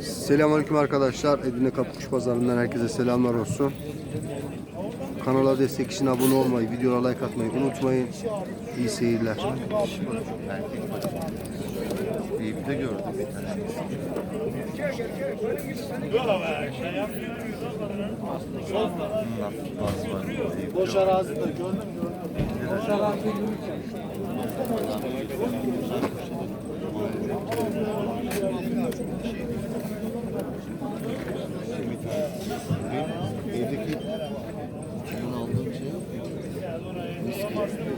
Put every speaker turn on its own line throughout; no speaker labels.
Selamünaleyküm arkadaşlar. Edirne Kapı Pazarı'ndan herkese selamlar olsun. Kanala destek için abone olmayı, videolara like atmayı unutmayın. İyi seyirler.
Gördüm bir tane.
Boş arazi de gördün mü? Boş arazi
Evdeki kimin aldığım şey yok mu? Eski. Dişim var bu zaten.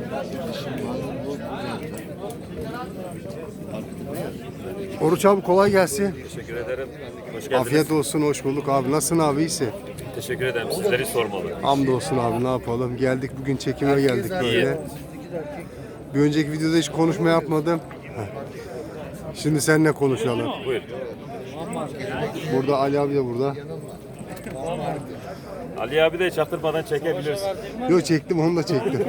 Oruç abi kolay gelsin.
Teşekkür ederim. Hoş geldiniz.
Afiyet olsun, hoş bulduk abi. Nasılsın abi? İyisin.
Teşekkür ederim. Sizleri sormalı.
Hamdolsun abi ne yapalım. Geldik bugün çekime geldik böyle. Bir önceki videoda hiç konuşma yapmadım. Şimdi seninle konuşalım.
Buyur.
Burada Ali abi de burada.
Ali abi de çaktırmadan çekebiliriz.
Yo çektim onu da çektim.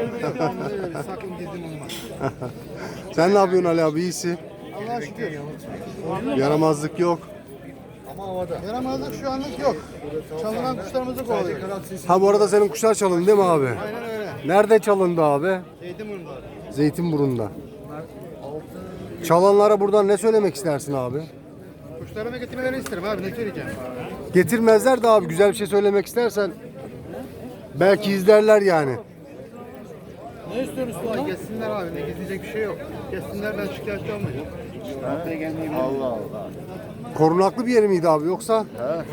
Sen ne yapıyorsun Ali abi? İyisin.
Allah'a şükür.
Yaramazlık yok.
Yaramazlık şu anlık yok. Çalınan kuşlarımızı kovalıyor.
Ha bu arada senin kuşlar çalındı değil mi abi?
Aynen öyle.
Nerede çalındı abi?
Zeytinburnu'da.
Zeytinburnu'nda. Çalanlara buradan ne söylemek istersin abi?
Kuşlarımı getirmelerini isterim abi ne söyleyeceğim.
Getirmezler de abi güzel bir şey söylemek istersen belki izlerler yani.
Ne istiyorsun usta? Geçsinler abi ne gizleyecek bir şey yok. Geçsinler ben şikayetçi olmayacağım.
Allah Allah.
Korunaklı bir yer miydi abi yoksa?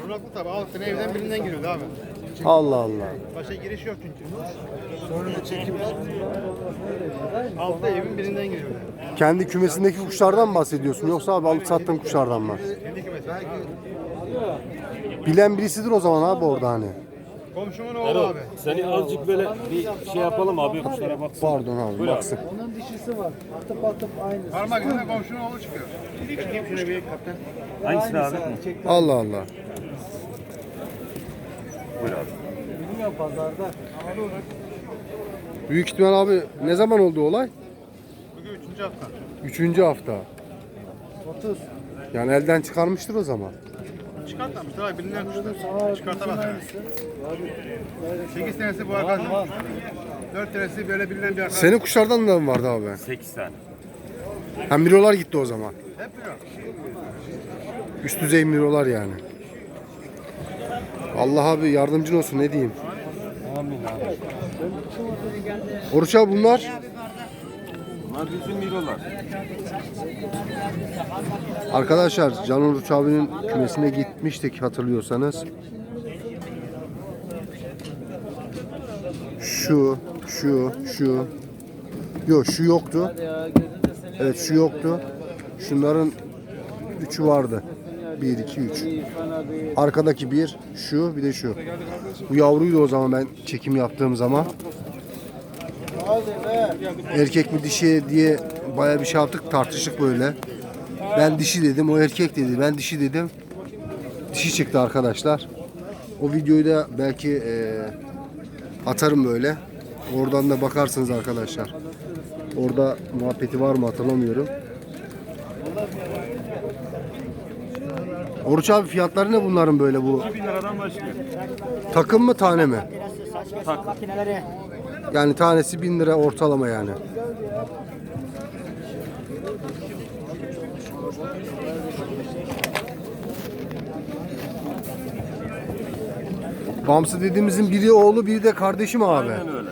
Korunaklı tabi altına evden birinden giriyordu abi.
Allah Allah.
Başka giriş yok çünkü. Sonra da çekim Altta evin birinden giriyordu.
Kendi kümesindeki kuşlardan mı bahsediyorsun yoksa abi alıp sattığın kuşlardan mı?
Kendi kümesi.
Bilen birisidir o zaman abi orada hani.
Komşumun oğlu
Erol,
abi.
seni azıcık böyle bir şey yapalım abi kuşlara baksın.
Pardon abi
Buyur abi.
baksın.
Onun dişisi var. Atıp atıp aynısı.
Parmak izine komşunun oğlu çıkıyor.
Hangisini abi?
Allah Allah.
Buyur abi.
Bilmiyorum pazarda.
Büyük ihtimal abi ne zaman oldu olay?
Bugün üçüncü hafta.
Üçüncü hafta.
30.
Yani elden çıkarmıştır o zaman.
Çıkartmamışlar abi bilinen kuşlar. Çıkartamaz.
aynısı.
8 tanesi bu arkadaşın. 4 tanesi böyle bilinen bir arkadaş.
Senin kuşlardan da mı vardı abi?
8 tane.
Hem mirolar gitti o zaman.
Hep biliyor.
Üst düzey mirolar yani. Allah abi yardımcın olsun ne diyeyim. Oruç abi bunlar Arkadaşlar Can Oruç abinin kümesine gitmiştik hatırlıyorsanız. Şu, şu, şu. Yok şu yoktu. Evet şu yoktu. Şunların üçü vardı. 1, 2, 3.
fena değil.
Arkadaki bir, şu bir de şu. Bu yavruydu o zaman ben çekim yaptığım zaman.
Hadi be.
Erkek mi dişi diye baya bir şey yaptık tartıştık böyle. Ben dişi dedim o erkek dedi ben dişi dedim. Dişi çıktı arkadaşlar. O videoyu da belki eee, atarım böyle. Oradan da bakarsınız arkadaşlar. Orada muhabbeti var mı hatırlamıyorum. Oruç abi fiyatları ne bunların böyle bu?
2000 liradan başlıyor.
Takım mı tane mi?
Tak.
Yani tanesi 1000 lira ortalama yani. Bamsı dediğimizin biri oğlu biri de kardeşi mi abi?
Aynen öyle.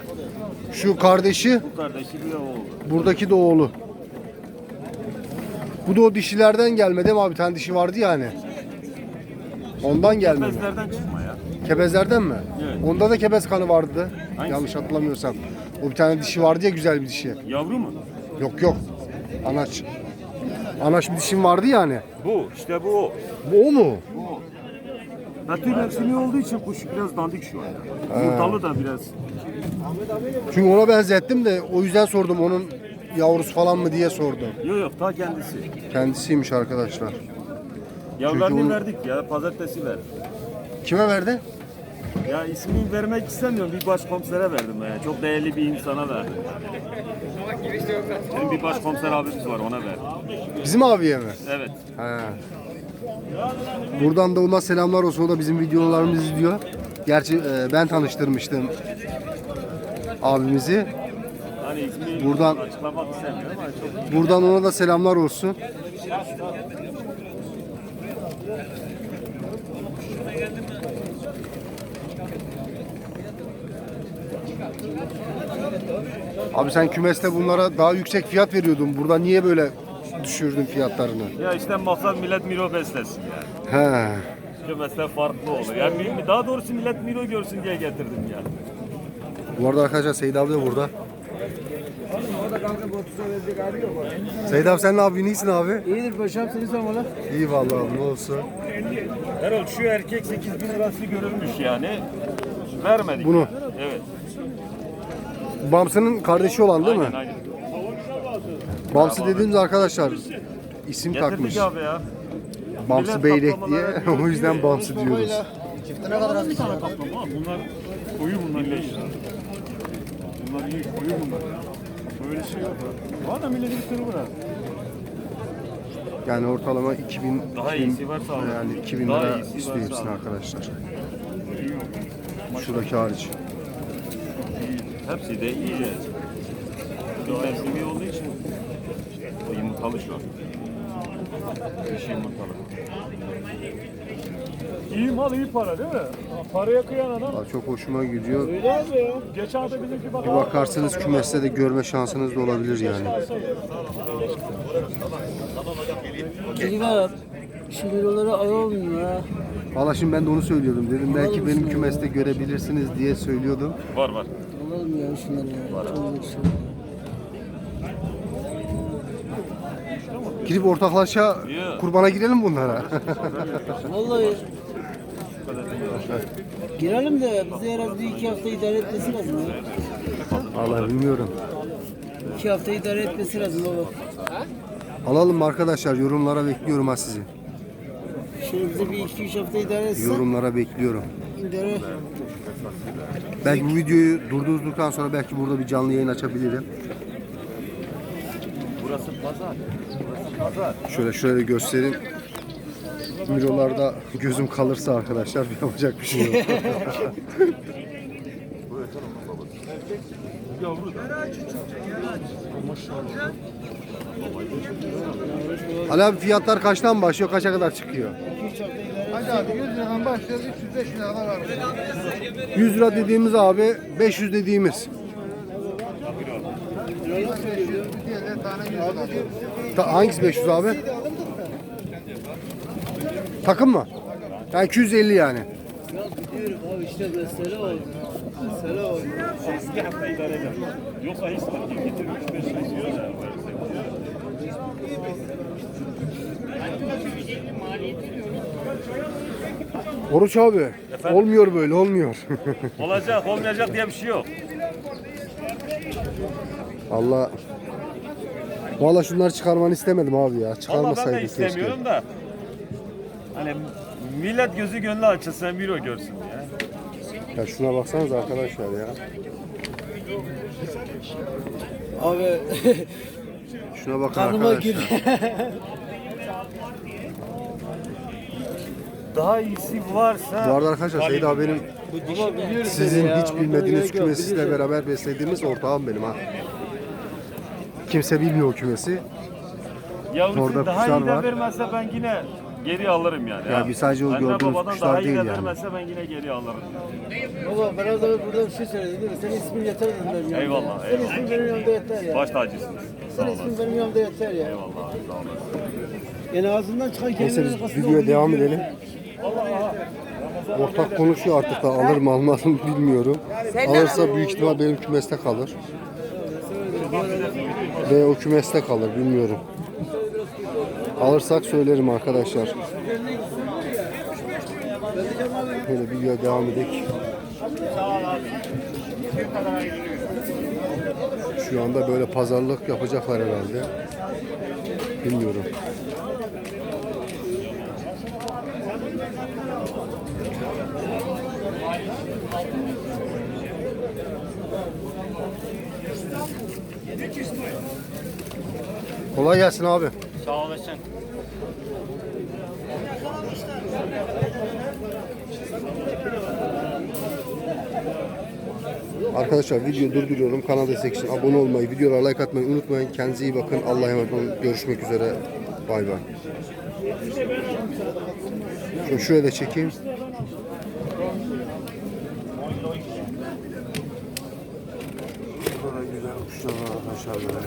Şu kardeşi
Bu kardeşi bir oğlu.
buradaki de oğlu. Bu da o dişilerden gelme değil mi abi? Bir tane dişi vardı ya hani. Ondan gelme mi?
Çıkma ya.
Kebezlerden mi?
Evet.
Onda da kebez kanı vardı.
Hangisi?
Yanlış hatırlamıyorsam. O bir tane dişi vardı ya güzel bir dişi.
Yavru mu?
Yok yok. Anaç. Anaç bir dişim vardı ya hani.
Bu. işte bu o.
Bu o mu?
Natür mevsimi olduğu için kuş biraz dandik şu an. Yumurtalı da biraz.
Çünkü ona benzettim de o yüzden sordum onun yavrusu falan mı diye sordum.
Yok yok ta kendisi.
Kendisiymiş arkadaşlar.
Yavrularını
onu-
verdik ya pazartesi verdik.
Kime verdi?
Ya ismini vermek istemiyorum. Bir başkomisere verdim ya. Çok değerli bir insana verdim. Benim bir başkomiser abimiz var ona verdim.
Bizim abiye mi?
Evet.
He. Buradan da ona selamlar olsun. O da bizim videolarımızı izliyor. Gerçi e, ben tanıştırmıştım abimizi.
Hani ismi
Buradan-
açıklamak istemiyorum ama çok
Buradan ona da selamlar olsun. Abi sen kümeste bunlara daha yüksek fiyat veriyordun. Burada niye böyle düşürdün fiyatlarını?
Ya işte maksat millet miro beslesin yani.
He.
Kümesler farklı olur. Yani daha doğrusu millet miro görsün diye getirdim yani.
Bu arada arkadaşlar Seyit abi de burada. Seyit abi sen ne yapıyorsun? İyisin abi.
İyidir paşam seni sormalı.
İyi vallahi abi ne olsun.
Erol şu erkek 8 bin lirası görülmüş yani. Vermedik.
Bunu.
Evet.
Bamsı'nın kardeşi olan değil mi?
Aynen aynen.
Bamsı dediğimiz arkadaşlar isim
Getirdik
takmış.
abi ya.
Bamsı
Millet kaplamaları
diye. o yüzden Bamsı diyoruz.
Bir tane kaplama. Bunlar koyu bunlar leş. Bunlar iyi koyu bunlar. Böyle şey yok. Var da milletin sırrı bırak.
Yani ortalama 2000
Daha
2000
iyisi varsa
yani 2000
Daha
lira
iyisi
istiyor
varsa
hepsini
alırım.
arkadaşlar. Şuradaki hariç.
Hepsi de iyi. Bir mevsimi olduğu için o yumurtalı şu an. Şey yumurtalı.
İyi mal iyi para değil mi? Paraya kıyan adam.
Vallahi Çok hoşuma gidiyor.
Öyle abi ya. Geçen hafta bizimki bak.
Bir bakarsınız kümeste de görme şansınız da olabilir yani.
Kiliver. Şu miroları alalım ya.
Valla şimdi ben de onu söylüyordum. Dedim belki benim kümeste görebilirsiniz diye söylüyordum.
Var var.
Alalım ya şunları ya. Çok güzel.
Gidip ortaklaşa kurbana girelim bunlara.
Vallahi girelim de bize en az bir iki hafta idare etmesi lazım ya.
Vallahi bilmiyorum.
İki hafta idare etmesi lazım baba.
Alalım arkadaşlar? Yorumlara bekliyorum ha sizi.
Bize bir iki üç hafta idare etsin.
Yorumlara bekliyorum.
İdare.
Belki bu videoyu durdurduktan sonra belki burada bir canlı yayın açabilirim.
Burası pazar. Burası pazar.
Şöyle şöyle göstereyim. Mirolarda gözüm kalırsa arkadaşlar yapacak bir şey yok. Ali abi fiyatlar kaçtan başlıyor, kaça kadar çıkıyor?
Abi 100 liradan başlıyoruz 305 liraya kadar var.
100 lira dediğimiz abi 500 dediğimiz.
Bir tane 100 lira.
Ta- hangisi 500 abi? Takım mı? Ha 250 yani.
Biliyorum abi işte mesele o. Mesele o.
Eski hafta idare eder. Yoksa hiç de getir 3-5 şey istiyor ya.
Oruç abi. Olmuyor böyle olmuyor.
Olacak olmayacak diye bir şey yok.
Allah. Valla şunları çıkarmanı istemedim abi ya.
Vallahi ben de
Çıkarmasaydın keşke.
istemiyorum da. Hani millet gözü gönlü açılsın bir o görsün ya.
Ya şuna baksanız arkadaşlar ya.
Abi
Şuna bakın arkadaşlar.
gir.
Daha iyisi varsa
Bu arada arkadaşlar Seyit abi benim
Baba biliyoruz
sizin hiç bilmediğiniz
biliyoruz.
beraber beslediğimiz ortağım benim ha. Kimse bilmiyor o kümesi.
yavrusu
Orada
daha
kuşlar
iyi de
var.
vermezse ben yine geri alırım yani.
Ya bir sadece o
Anne
gördüğünüz
babadan
kuşlar
daha iyi
değil
de
yani.
vermezse ben yine geri alırım.
Baba ben az evvel burada bir şey söyledim değil mi? Senin ismin yeter dedim benim yanımda.
Eyvallah,
Senin
eyvallah.
ismin benim yanımda yeter ya.
Baş tacısınız.
Senin ismin benim yanımda yeter ya.
Eyvallah. Sağ olasın.
Yani ağzından çıkan
Neyse biz videoya devam edelim. Ortak konuşuyor artık da alır mı almaz mı bilmiyorum. Alırsa büyük ihtimal benim kümeste kalır. Ve o kümeste kalır bilmiyorum. Alırsak söylerim arkadaşlar. Böyle videoya devam edelim. Şu anda böyle pazarlık yapacaklar herhalde. Bilmiyorum. Kolay gelsin abi.
Sağ olasın.
Arkadaşlar video durduruyorum. Kanal destek için abone olmayı, videolara like atmayı unutmayın. Kendinize iyi bakın. Allah'a emanet olun. Görüşmek üzere. Bay bay. Şimdi şuraya da çekeyim. Burada güzel kuşlar var aşağıda.